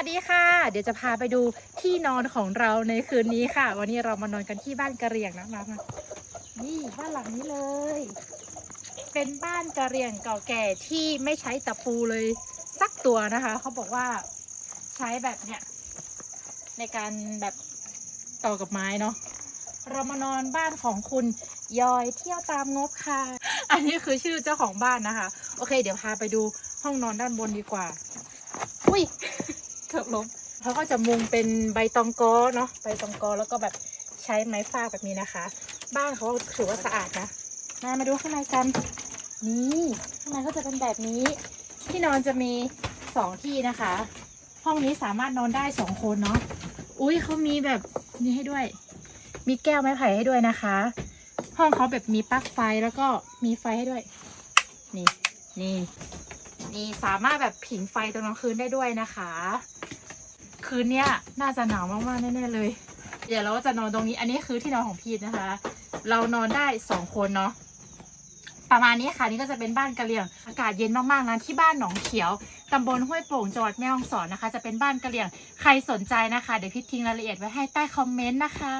วัสดีค่ะ เดี๋ยวจะพาไปดูที่นอนของเราในคืนนี้ค่ะ วันนี้เรามานอนกันที่บ้านกระเรียงนะมามานี่บ้านหลังนี้เลย เป็นบ้านกระเรียงเก่าแก่ที่ไม่ใช้ตะปูเลยสักตัวนะคะ เขาบอกว่าใช้แบบเนี้ยในการแบบต่อกับไม้เนาะเรามานอนบ้านของคุณยอยเที่ยวตามงบค่ะ อันนี้คือชื่อเจ้าของบ้านนะคะ โอเค เดี๋ยวพาไปดูห้องนอนด้านบนดีกว่า อุ้ย เกือบล้มเขาก็จะมุงเป็นใบตองกอเนาะใบตองกอแล้วก็แบบใช้ไม้ฟากแบบนี้นะคะ บ้านเขาถือว่าสะอาดนะมามาดูข้างในกันนี่ข้างในก็จะเป็นแบบนี้ ที่นอนจะมีสองที่นะคะ ห้องนี้สามารถนอนได้สองคนเนาะอุ้ยเขามีแบบนี้ให้ด้วย มีแก้วไม้ไผ่ให้ด้วยนะคะ ห้องเขาแบบมีปลั๊กไฟแล้วก็มีไฟให้ด้วย นี่นี่ีสามารถแบบผิงไฟตอนกลางคืนได้ด้วยนะคะ คืนเนี้ยน่าจะหนาวมากๆแน่ๆเลย เดี๋ยวเราจะนอนตรงนี้ อันนี้คือที่นอนของพีทนะคะ เรานอนได้สองคนเนาะประมาณนี้ค่ะนี่ก็จะเป็นบ้านกะเหรี่ยง อากาศเย็นมากๆนะที่บ้านหนองเขียวตำบลห้วยโป่งจังหวัดแม่ฮ่องสอนนะคะ จะเป็นบ้านกะเหรี่ยง ใครสนใจนะคะ เดี๋ยวพิททิ้งรายละเอียดไว้ให้ใต้คอมเมนต์นะคะ